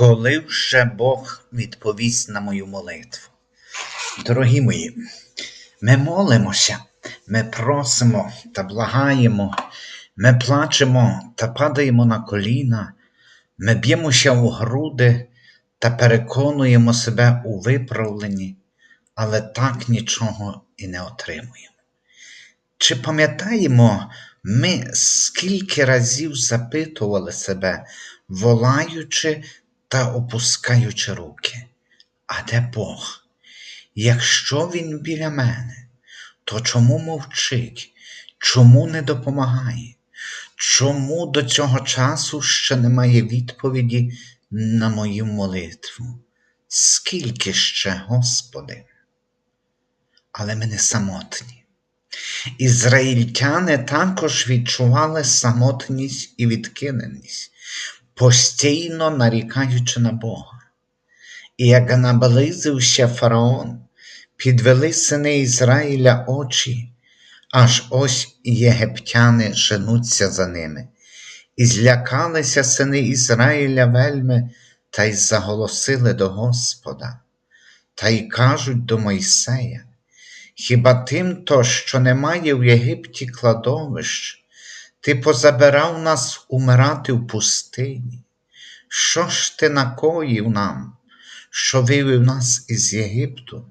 Коли вже Бог відповість на мою молитву? Дорогі мої, ми молимося, ми просимо та благаємо, ми плачемо та падаємо на коліна, ми б'ємося у груди та переконуємо себе у виправленні, але так нічого і не отримуємо. Чи пам'ятаємо ми, скільки разів запитували себе, волаючи та опускаючи руки? А де Бог? Якщо Він біля мене, то чому мовчить? Чому не допомагає? Чому до цього часу ще немає відповіді на мою молитву? Скільки ще, Господи? Але ми не самотні. Ізраїльтяни також відчували самотність і відкиненість, постійно нарікаючи на Бога. І як наблизився фараон, підвели сини Ізраїля очі, аж ось єгиптяни женуться за ними, і злякалися сини Ізраїля вельми та й заголосили до Господа, та й кажуть до Мойсея. Хіба тим то, що немає в Єгипті кладовищ, ти позабирав нас умирати в пустині? Що ж ти накоїв нам, що вивів нас із Єгипту?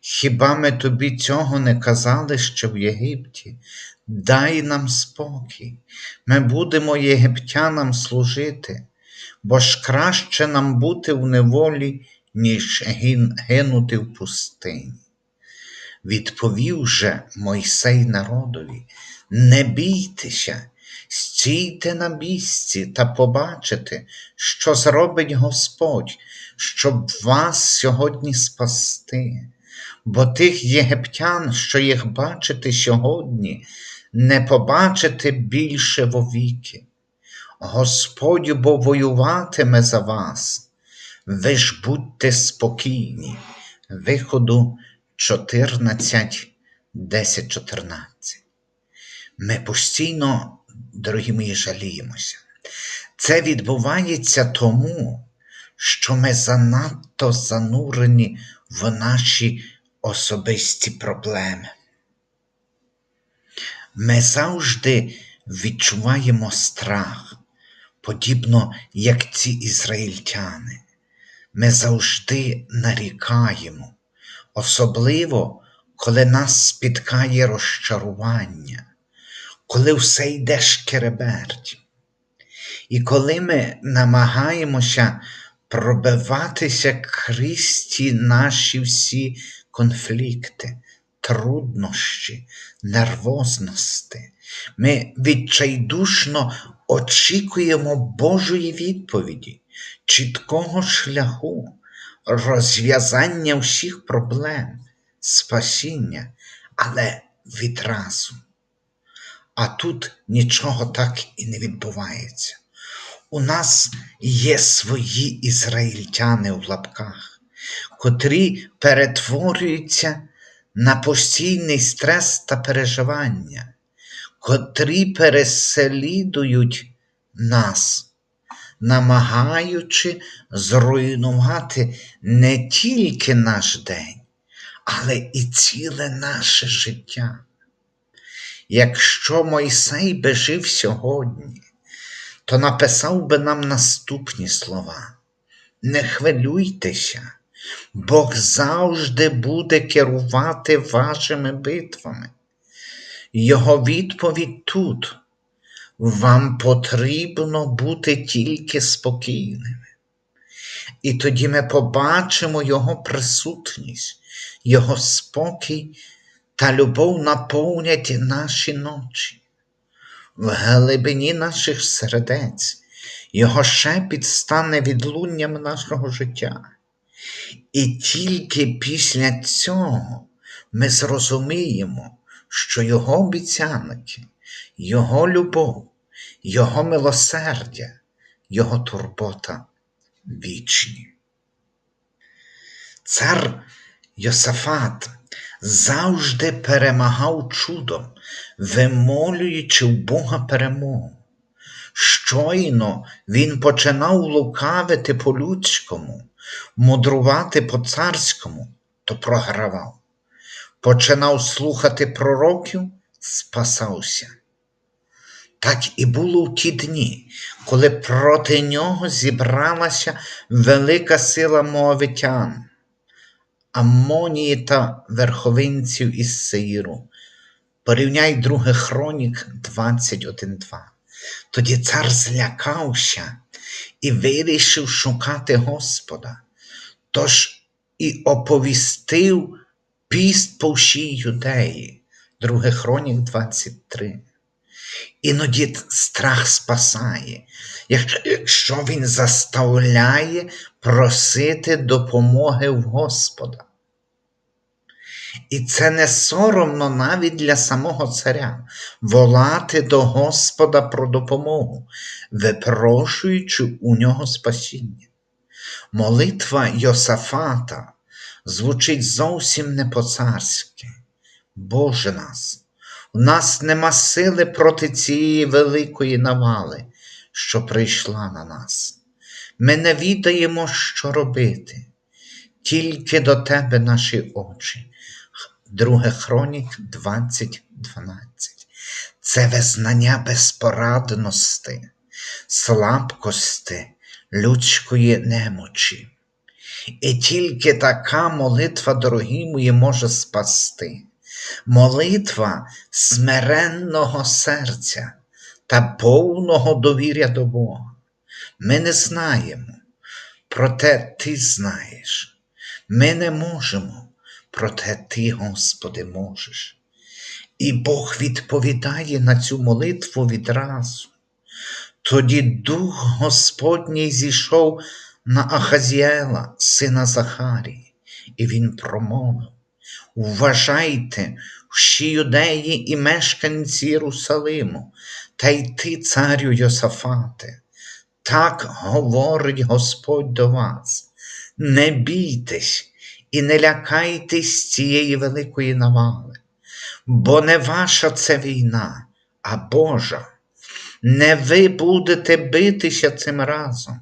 Хіба ми тобі цього не казали ще в Єгипті? Дай нам спокій, ми будемо єгиптянам служити, бо ж краще нам бути в неволі, ніж гинути в пустині. Відповів же Мойсей народові, не бійтеся, стійте на місці та побачите, що зробить Господь, щоб вас сьогодні спасти. Бо тих єгиптян, що їх бачите сьогодні, не побачите більше вовіки. Господь бо воюватиме за вас. Ви ж будьте спокійні. Виходу 14, 10, 14. Ми постійно, дорогі мої, жаліємося. Це відбувається тому, що ми занадто занурені в наші особисті проблеми. Ми завжди відчуваємо страх, подібно як ці ізраїльтяни. Ми завжди нарікаємо, особливо, коли нас спіткає розчарування, коли все йде шкереберть. І коли ми намагаємося пробиватися крізь ті наші всі конфлікти, труднощі, нервозності, ми відчайдушно очікуємо Божої відповіді, чіткого шляху, розв'язання всіх проблем, спасіння, але відразу. А тут нічого так і не відбувається. У нас є свої ізраїльтяни в лапках, котрі перетворюються на постійний стрес та переживання, котрі переслідують нас, намагаючи зруйнувати не тільки наш день, але і ціле наше життя. Якщо Мойсей би жив сьогодні, то написав би нам наступні слова. Не хвилюйтеся, Бог завжди буде керувати вашими битвами. Його відповідь тут. Вам потрібно бути тільки спокійними. І тоді ми побачимо Його присутність, Його спокій та любов наповнять наші ночі. В глибині наших сердець Його шепіт стане відлунням нашого життя. І тільки після цього ми зрозуміємо, що Його обіцянки, Його любов, Його милосердя, Його турбота вічні. Цар Йосафат завжди перемагав чудом, вимолюючи в Бога перемогу. Щойно він починав лукавити по-людському, мудрувати по-царському, то програвав. Починав слухати пророків, спасався. Так і було в ті дні, коли проти нього зібралася велика сила моавитян, Амонії та верховинців із Сеїру. Порівняй друге Хронік 21.2. Тоді цар злякався і вирішив шукати Господа. Тож і оповістив піст по всій юдеї. Друге Хронік 23. Іноді страх спасає, якщо, він заставляє просити допомоги в Господа. І це не соромно навіть для самого царя волати до Господа про допомогу, випрошуючи у нього спасіння. Молитва Йосафата звучить зовсім не по-царськи. Боже нас, у нас нема сили проти цієї великої навали, що прийшла на нас. Ми не відаємо, що робити, тільки до Тебе наші очі. Друге Хронік 20.12. Це визнання безпорадності, слабкості, людської немочі. І тільки така молитва, дорогі мої, може спасти. Молитва смиренного серця та повного довір'я до Бога. Ми не знаємо, проте Ти знаєш. Ми не можемо, проте Ти, Господи, можеш. І Бог відповідає на цю молитву відразу. Тоді Дух Господній зійшов на Ахазіела, сина Захарії, і він промовив: Вважайте, всі юдеї і мешканці Єрусалиму, та й ти, царю Йосафате, так говорить Господь до вас. Не бійтесь і не лякайтесь цієї великої навали, бо не ваша це війна, а Божа. Не ви будете битися цим разом.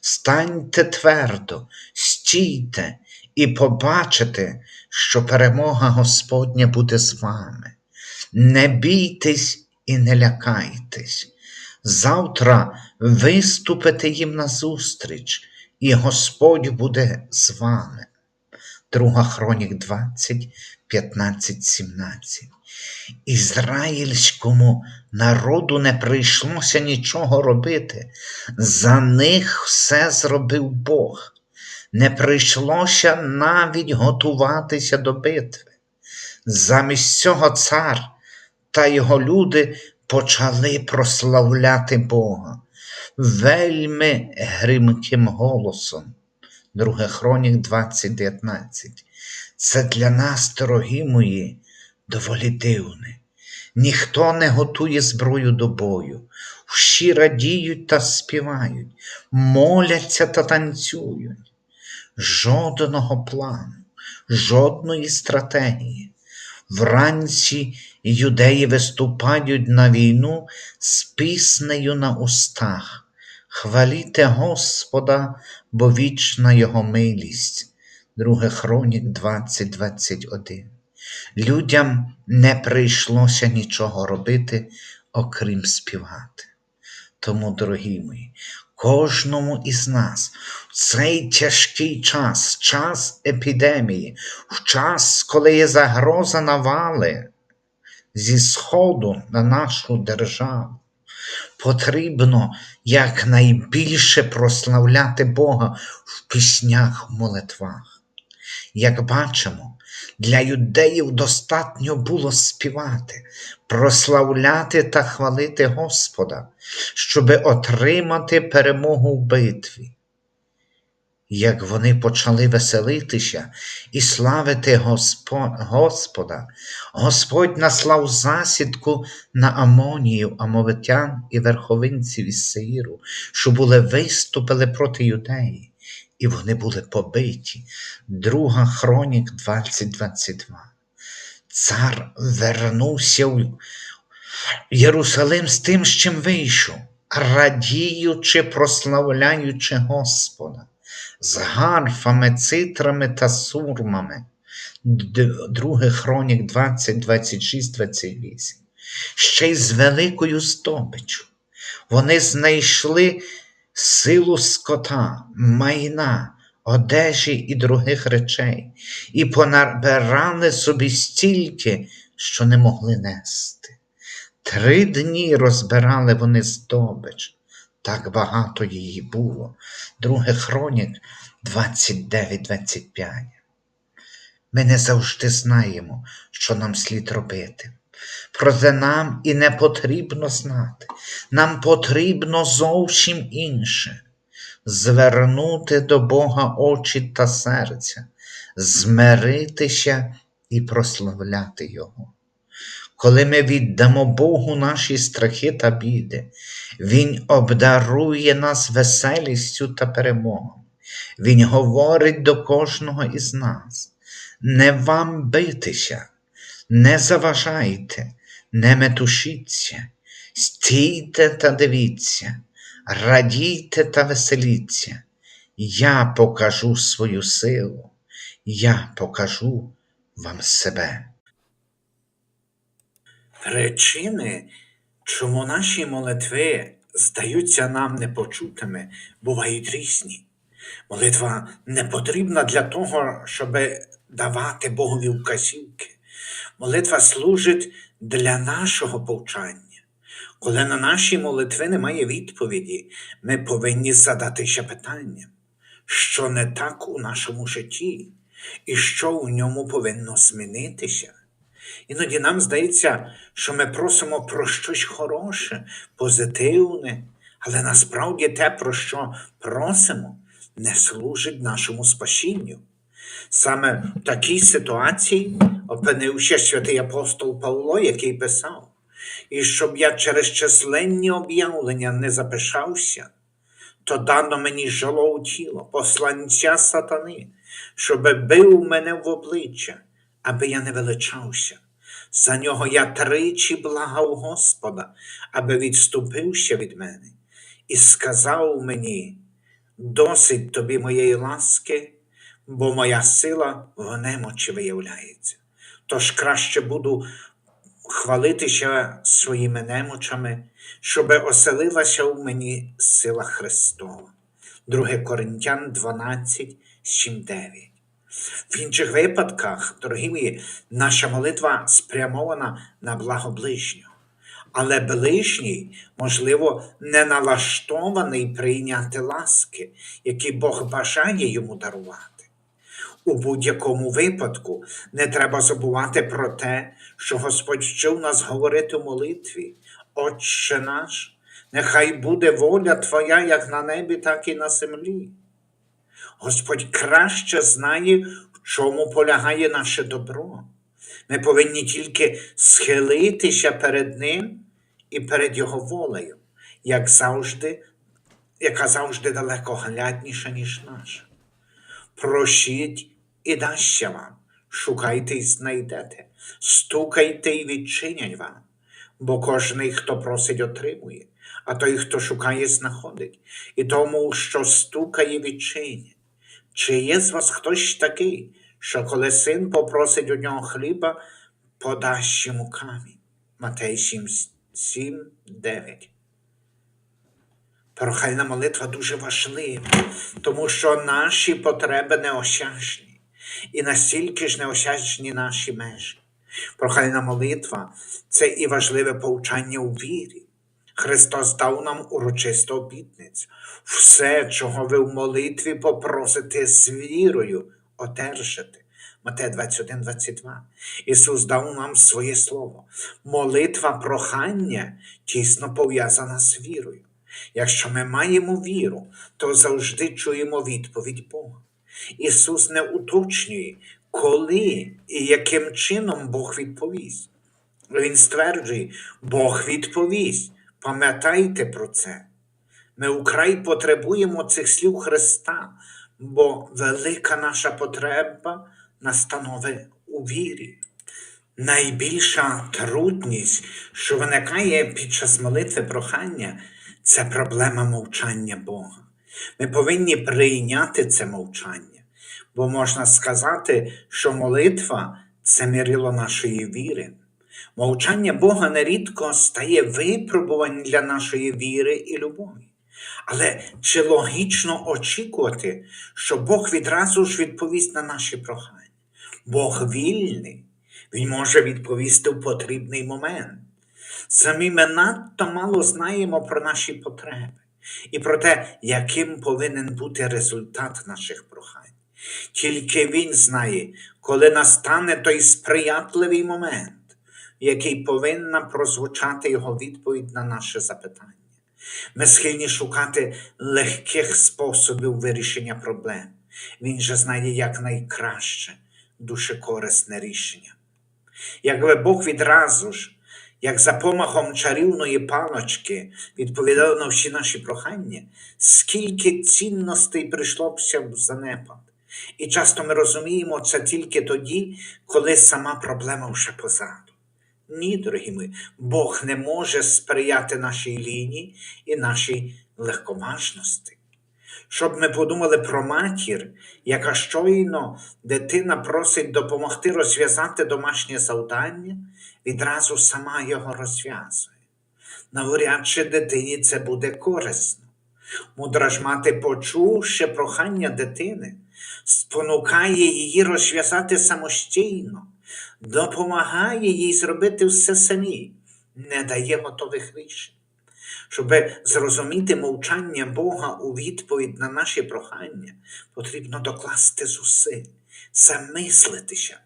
Станьте твердо, стійте і побачите, що перемога Господня буде з вами. Не бійтесь і не лякайтесь. Завтра виступите їм назустріч, і Господь буде з вами. Друга Хронік 20, 15, 17. Ізраїльському народу не прийшлося нічого робити, за них все зробив Бог. Не прийшлося навіть готуватися до битви. Замість цього цар та його люди почали прославляти Бога вельми гримким голосом. Друге Хронік 20.19. Це для нас, дорогі мої, доволі дивне. Ніхто не готує зброю до бою, всі радіють та співають, моляться та танцюють. Жодного плану, жодної стратегії. Вранці юдеї виступають на війну з піснею на устах. Хваліте Господа, бо вічна Його милість. Друге Хронік 20.21 Людям не прийшлося нічого робити, окрім співати. Тому, дорогі мої, кожному із нас в цей тяжкий час, час епідемії, в час, коли є загроза навали зі Сходу на нашу державу, потрібно якнайбільше прославляти Бога в піснях, молитвах. Як бачимо, для юдеїв достатньо було співати, прославляти та хвалити Господа, щоби отримати перемогу в битві. Як вони почали веселитися і славити Господа, Господь наслав засідку на Амонію, амовитян і верховинців із Сеїру, що були виступили проти юдеї, і вони були побиті. Друга Хронік 2022. Цар вернувся в Єрусалим з тим, з чим вийшов, радіючи, прославляючи Господа, з гарфами, цитрами та сурмами. Друге Хронік 20, 26, 28. Ще й з великою здобиччю. Вони знайшли силу скота, майна, одежі і других речей, і понабирали собі стільки, що не могли нести. Три дні розбирали вони здобич, так багато її було. Друге Хронік 29-25. Ми не завжди знаємо, що нам слід робити. Проте нам і не потрібно знати. Нам потрібно зовсім інше звернути до Бога очі та серця, змиритися і прославляти Його. Коли ми віддамо Богу наші страхи та біди, Він обдарує нас веселістю та перемогою. Він говорить до кожного із нас: не вам битися, не заважайте, не метушіться, стійте та дивіться, радійте та веселіться. Я покажу свою силу, я покажу вам себе. Причини, чому наші молитви здаються нам непочутими, бувають різні. Молитва не потрібна для того, щоб давати Богові вказівки. Молитва служить для нашого повчання. Коли на наші молитви немає відповіді, ми повинні задатися питанням, що не так у нашому житті і що у ньому повинно змінитися. Іноді нам здається, що ми просимо про щось хороше, позитивне, але насправді те, про що просимо, не служить нашому спасінню. Саме в такій ситуації опинився святий апостол Павло, який писав, і щоб я через численні об'явлення не запишався, то дано мені жило тіло, посланця сатани, щоби бив мене в обличчя, аби я не величався. За нього я тричі благав Господа, аби відступився від мене, і сказав мені: досить тобі моєї ласки, бо моя сила в немочі виявляється. Тож краще буду хвалитися своїми немочами, щоби оселилася у мені сила Христова. 2 Коринтян 12, 7, 9. В інших випадках, дорогі мої, наша молитва спрямована на благо ближнього. Але ближній, можливо, не налаштований прийняти ласки, які Бог бажає йому дарувати. У будь-якому випадку не треба забувати про те, що Господь вчив нас говорити в молитві. Отче наш, нехай буде воля Твоя як на небі, так і на землі. Господь краще знає, в чому полягає наше добро. Ми повинні тільки схилитися перед Ним і перед Його волею, як завжди, яка завжди далекоглядніша, ніж наша. Просіть і дасться вам, шукайте і знайдете, стукайте і відчинять вам, бо кожний, хто просить, отримує, а той, хто шукає, знаходить, і тому, що стукає, відчинять. Чи є з вас хтось такий, що коли син попросить у нього хліба, подасть йому камінь? Матей 7, 7 9. Прохальна молитва дуже важлива, тому що наші потреби неосяжні, і настільки ж неосяжні наші межі. Прохальна молитва це і важливе повчання у вірі. Христос дав нам урочисту обітницю. Все, чого ви в молитві попросите з вірою, одержите. Матея 21, 22. Ісус дав нам своє слово. Молитва прохання тісно пов'язана з вірою. Якщо ми маємо віру, то завжди чуємо відповідь Бога. Ісус не уточнює, коли і яким чином Бог відповість. Він стверджує, Бог відповість. Пам'ятайте про це. Ми украй потребуємо цих слів Христа, бо велика наша потреба настанови у вірі. Найбільша трудність, що виникає під час молитви прохання, це проблема мовчання Бога. Ми повинні прийняти це мовчання, бо можна сказати, що молитва це мірило нашої віри. Мовчання Бога нерідко стає випробуванням для нашої віри і любові. Але чи логічно очікувати, що Бог відразу ж відповість на наші прохання? Бог вільний, Він може відповісти в потрібний момент. Самі ми надто мало знаємо про наші потреби і про те, яким повинен бути результат наших прохань. Тільки Він знає, коли настане той сприятливий момент, який повинна прозвучати Його відповідь на наше запитання. Ми схильні шукати легких способів вирішення проблем. Він же знає як найкраще душекорисне рішення. Якби Бог відразу ж, як за помахом чарівної палочки, відповідав на всі наші прохання, скільки цінностей прийшло бся в занепад. І часто ми розуміємо це тільки тоді, коли сама проблема вже позаду. Ні, дорогі мої, Бог не може сприяти нашій лінії і нашій легковажності. Щоб ми подумали про матір, яка щойно дитина просить допомогти розв'язати домашнє завдання, відразу сама його розв'язує. Навряд чи дитині це буде корисно. Мудра ж мати, почувши прохання дитини, спонукає її розв'язати самостійно, допомагає їй зробити все самі, не дає готових рішень. Щоб зрозуміти мовчання Бога у відповідь на наші прохання, потрібно докласти зусиль, замислитися.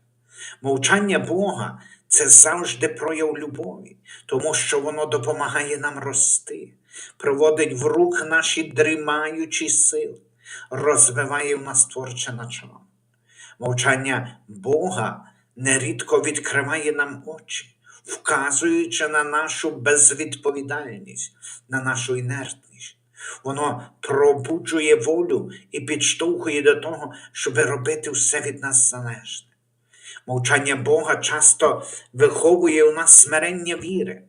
Мовчання Бога це завжди прояв любові, тому що воно допомагає нам рости, приводить в рух наші дрімаючі сили, розвиває в нас творче начало. Мовчання Бога нерідко відкриває нам очі, вказуючи на нашу безвідповідальність, на нашу інертність. Воно пробуджує волю і підштовхує до того, щоб робити все від нас залежне. Мовчання Бога часто виховує у нас смирення віри.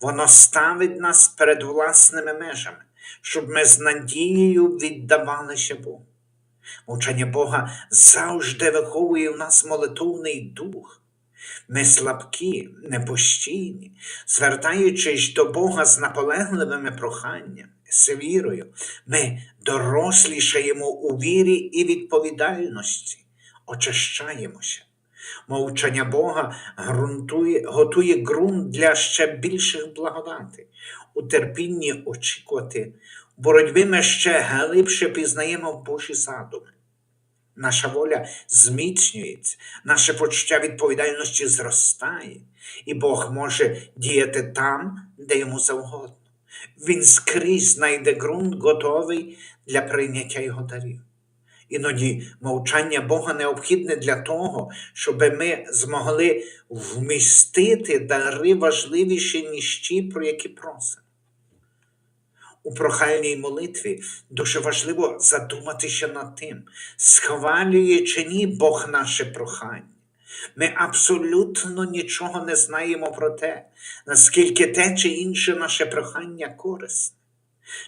Воно ставить нас перед власними межами, щоб ми з надією віддавалися Богу. Мовчання Бога завжди виховує в нас молитовний дух. Ми слабкі, непостійні, звертаючись до Бога з наполегливими проханнями, з вірою, ми дорослішаємо у вірі і відповідальності, очищаємося. Мовчання Бога ґрунтує, готує ґрунт для ще більших благодатей. У терпінні очікувати, в боротьбі ми ще глибше пізнаємо Божі задуми. Наша воля зміцнюється, наше почуття відповідальності зростає, і Бог може діяти там, де йому завгодно. Він скрізь знайде ґрунт, готовий для прийняття його дарів. Іноді мовчання Бога необхідне для того, щоб ми змогли вмістити дари важливіші, ніж ті, про які просимо. У прохальній молитві дуже важливо задуматися над тим, схвалює чи ні Бог наше прохання. Ми абсолютно нічого не знаємо про те, наскільки те чи інше наше прохання корисне.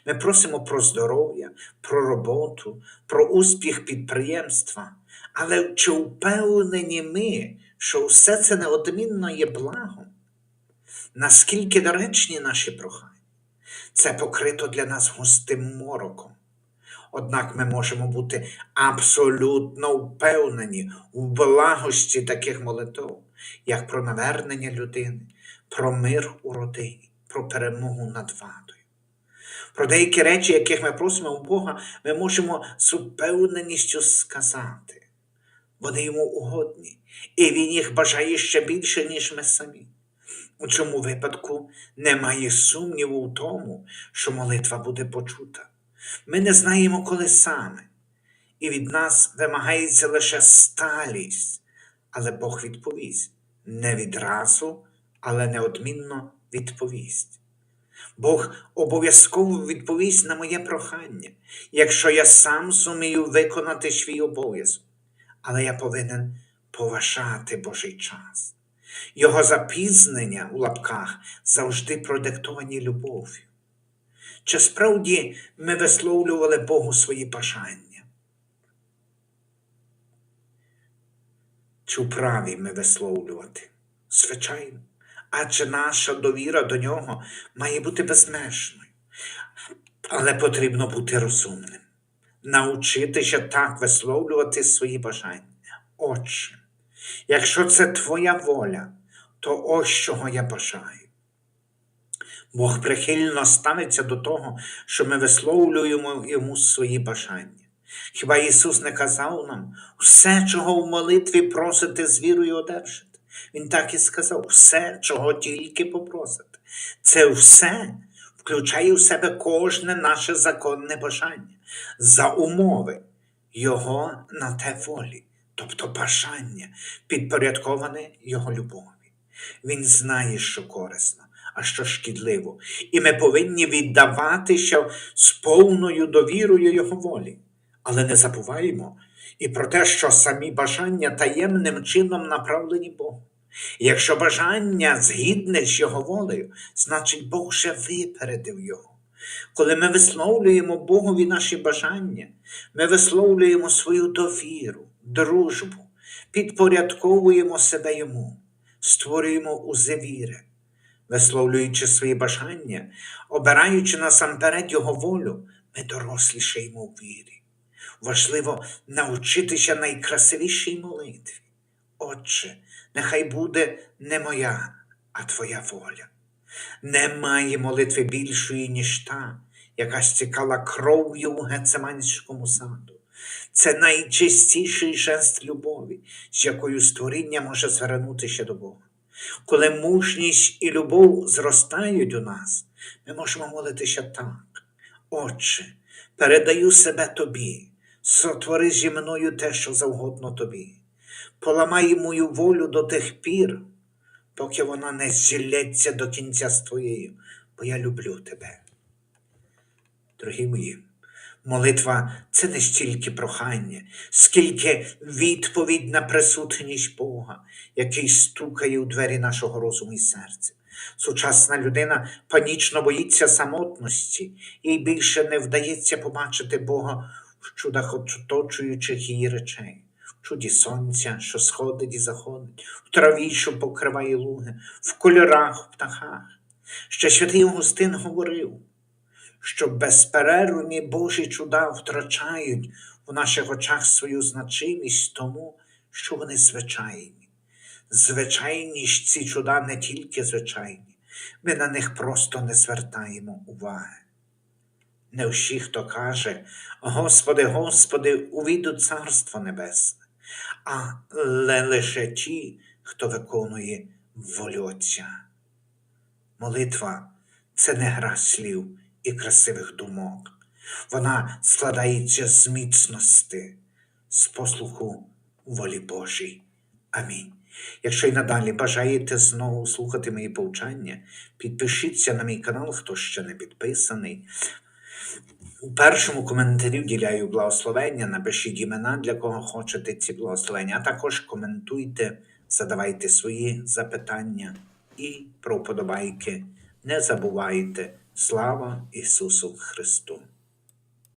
Ми просимо про здоров'я, про роботу, про успіх підприємства. Але чи впевнені ми, що все це неодмінно є благом? Наскільки доречні наші прохання? Це покрито для нас густим мороком. Однак ми можемо бути абсолютно впевнені у благості таких молитв, як про навернення людини, про мир у родині, про перемогу над владою. Про деякі речі, яких ми просимо у Бога, ми можемо з упевненістю сказати. Вони йому угодні, і він їх бажає ще більше, ніж ми самі. У цьому випадку немає сумніву в тому, що молитва буде почута. Ми не знаємо, коли саме, і від нас вимагається лише сталість, але Бог відповість не відразу, але неодмінно відповість. Бог обов'язково відповість на моє прохання, якщо я сам зумію виконати свій обов'язок, але я повинен поважати Божий час. Його запізнення у лапках завжди продиктовані любов'ю. Чи справді ми висловлювали Богу свої бажання? Чи вправі ми висловлювати? Звичайно. Адже наша довіра до нього має бути безмежною. Але потрібно бути розумним, навчитися так висловлювати свої бажання. Отче, якщо це твоя воля, то ось чого я бажаю. Бог прихильно ставиться до того, що ми висловлюємо йому свої бажання. Хіба Ісус не казав нам, все, чого в молитві просите з вірою одержите? Він так і сказав, все, чого тільки попросите. Це все включає в себе кожне наше законне бажання за умови Його на те волі, тобто бажання, підпорядковане Його любові. Він знає, що корисно, а що шкідливо, і ми повинні віддаватися з повною довірою Його волі. Але не забуваємо і про те, що самі бажання таємним чином направлені Богу. Якщо бажання згідне з Його волею, значить Бог вже випередив його. Коли ми висловлюємо Богові наші бажання, ми висловлюємо свою довіру, дружбу, підпорядковуємо себе Йому, створюємо узи віри, висловлюючи свої бажання, обираючи насамперед Його волю, ми дорослішаємо в вірі. Важливо навчитися найкрасивішій молитві. Отче, нехай буде не моя, а Твоя воля. Немає молитви більшої, ніж та, яка стікала кров'ю у Гецеманському саду. Це найчистіший жест любові, з якою створіння може звернутися до Бога. Коли мужність і любов зростають у нас, ми можемо молитися так. Отче, передаю себе Тобі, сотвори зі мною те, що завгодно Тобі. Поламай мою волю до тих пір, поки вона не зілється до кінця з Твоєю, бо я люблю Тебе. Дорогі мої, молитва це не стільки прохання, скільки відповідь на присутність Бога, який стукає у двері нашого розуму і серця. Сучасна людина панічно боїться самотності, їй більше не вдається побачити Бога в чудах оточуючих її речей, в чуді сонця, що сходить і заходить, в траві, що покриває луги, в кольорах, в птахах. Ще святий Августин говорив, що безперервні Божі чуда втрачають в наших очах свою значимість тому, що вони звичайні. Звичайні ж ці чуда не тільки звичайні, ми на них просто не звертаємо уваги. Не всі, хто каже, Господи, Господи, увійду Царство Небесне, але лише ті, хто виконує волю Отця. Молитва це не гра слів і красивих думок. Вона складається з міцності, з послуху волі Божій. Амінь. Якщо й надалі бажаєте знову слухати мої повчання, підпишіться на мій канал, хто ще не підписаний. У першому коментарі вділяю благословення, напишіть імена, для кого хочете ці благословення, а також коментуйте, задавайте свої запитання і про вподобайки. Не забувайте. Слава Ісусу Христу!